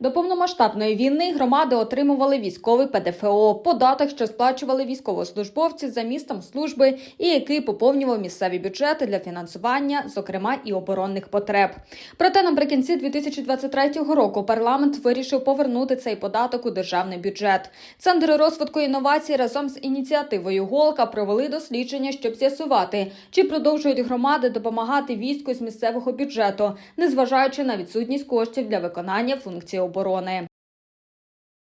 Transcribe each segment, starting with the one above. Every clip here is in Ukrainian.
До повномасштабної війни громади отримували військовий ПДФО, податок, що сплачували військовослужбовці за містом служби, і який поповнював місцеві бюджети для фінансування, зокрема і оборонних потреб. Проте наприкінці 2023 року парламент вирішив повернути цей податок у державний бюджет. Центр розвитку інновацій разом з ініціативою Голка провели дослідження, щоб з'ясувати, чи продовжують громади допомагати війську з місцевого бюджету, незважаючи на відсутність коштів для виконання функції оборони.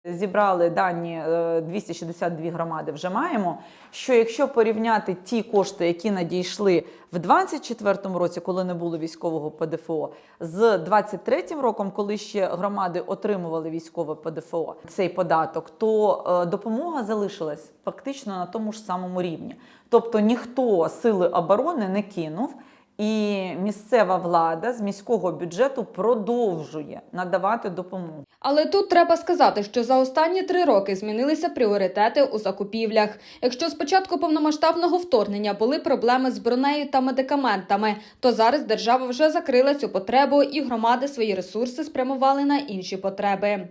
Зібрали дані е, 262 громади. Вже маємо. Що якщо порівняти ті кошти, які надійшли в 2024 році, коли не було військового ПДФО, з 2023 роком, коли ще громади отримували військове ПДФО, цей податок, то е, допомога залишилась фактично на тому ж самому рівні. Тобто ніхто сили оборони не кинув. І місцева влада з міського бюджету продовжує надавати допомогу. Але тут треба сказати, що за останні три роки змінилися пріоритети у закупівлях. Якщо з початку повномасштабного вторгнення були проблеми з бронею та медикаментами, то зараз держава вже закрила цю потребу, і громади свої ресурси спрямували на інші потреби.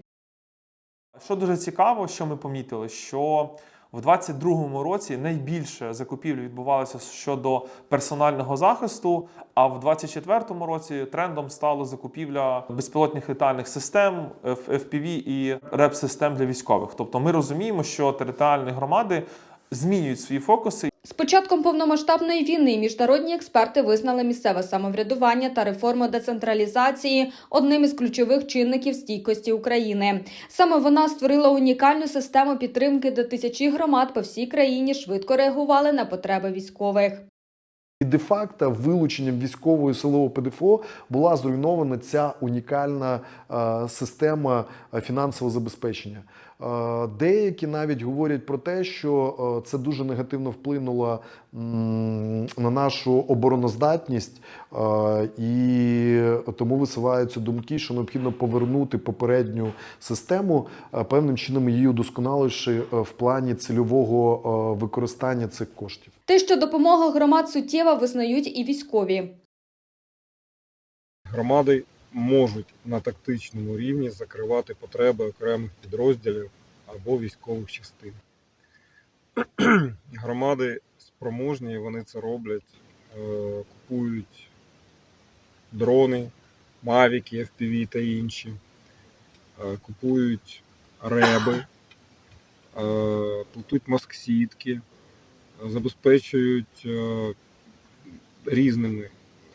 Що дуже цікаво, що ми помітили, що в 22-му році найбільше закупівлі відбувалося щодо персонального захисту. А в 24-му році трендом стало закупівля безпілотних літальних систем, FPV і РЕП-систем для військових. Тобто ми розуміємо, що територіальні громади змінюють свої фокуси З початком повномасштабної війни міжнародні експерти визнали місцеве самоврядування та реформу децентралізації одним із ключових чинників стійкості України. Саме вона створила унікальну систему підтримки, де тисячі громад по всій країні швидко реагували на потреби військових. Де-факто вилученням військового і силового ПДФО була зруйнована ця унікальна е, система е, фінансового забезпечення. Е, деякі навіть говорять про те, що це дуже негативно вплинуло на нашу обороноздатність, і тому висуваються думки, що необхідно повернути попередню систему, певним чином її удосконаливши в плані цільового використання цих коштів. Те, що допомога громад суттєва, визнають і військові. Громади можуть на тактичному рівні закривати потреби окремих підрозділів або військових частин. Громади спроможні, вони це роблять, е, купують дрони, мавіки, FPV та інші, е, купують реби, е, плетуть маск-сітки, забезпечують різними,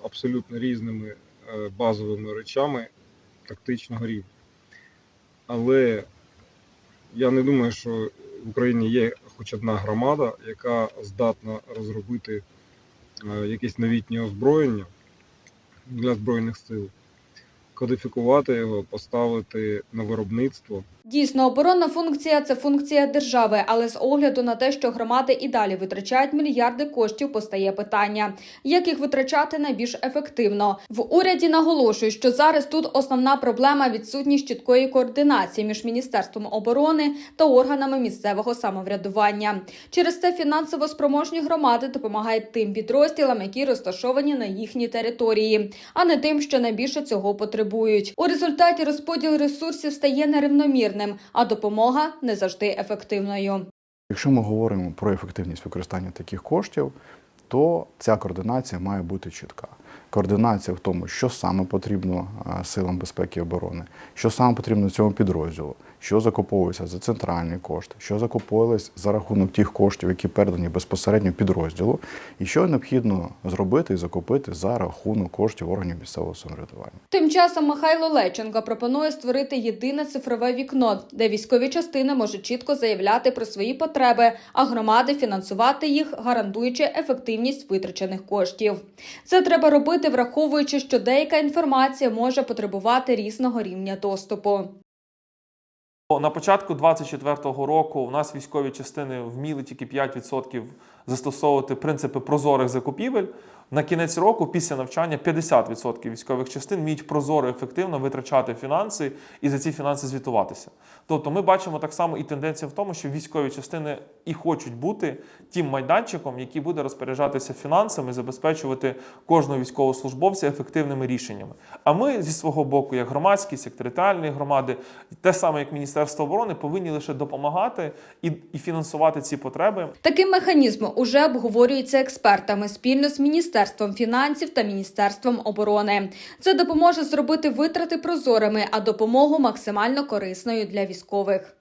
абсолютно різними е, базовими речами тактичного рівня. Але я не думаю, що в Україні є хоч одна громада, яка здатна розробити е, якесь новітнє озброєння для Збройних сил, кодифікувати його, поставити на виробництво. Дійсно, оборонна функція це функція держави, але з огляду на те, що громади і далі витрачають мільярди коштів, постає питання, як їх витрачати найбільш ефективно. В уряді наголошують, що зараз тут основна проблема відсутність чіткої координації між міністерством оборони та органами місцевого самоврядування. Через це фінансово спроможні громади допомагають тим підрозділам, які розташовані на їхній території, а не тим, що найбільше цього потребують. У результаті розподіл ресурсів стає нерівномірним, а допомога не завжди ефективною. Якщо ми говоримо про ефективність використання таких коштів, то ця координація має бути чітка. Координація в тому, що саме потрібно е, силам безпеки і оборони, що саме потрібно цьому підрозділу, що закуповується за центральні кошти, що закуповувалось за рахунок тих коштів, які передані безпосередньо підрозділу, і що необхідно зробити і закупити за рахунок коштів органів місцевого самоврядування. Тим часом Михайло Леченко пропонує створити єдине цифрове вікно, де військові частини можуть чітко заявляти про свої потреби, а громади фінансувати їх, гарантуючи ефективність витрачених коштів. Це треба робити, враховуючи, що деяка інформація може потребувати різного рівня доступу. На початку 24-го року у нас військові частини вміли тільки 5% застосовувати принципи прозорих закупівель. На кінець року, після навчання, 50% військових частин вміють прозоро ефективно витрачати фінанси і за ці фінанси звітуватися. Тобто, ми бачимо так само і тенденцію в тому, що військові частини і хочуть бути тим майданчиком, який буде розпоряджатися фінансами, забезпечувати кожного військовослужбовця ефективними рішеннями. А ми зі свого боку, як громадськість, як територіальні громади, те саме як Міністерство оборони, повинні лише допомагати і, і фінансувати ці потреби. Такий механізм уже обговорюється експертами спільно з Міністерством фінансів та Міністерством оборони. Це допоможе зробити витрати прозорими, а допомогу максимально корисною для військових.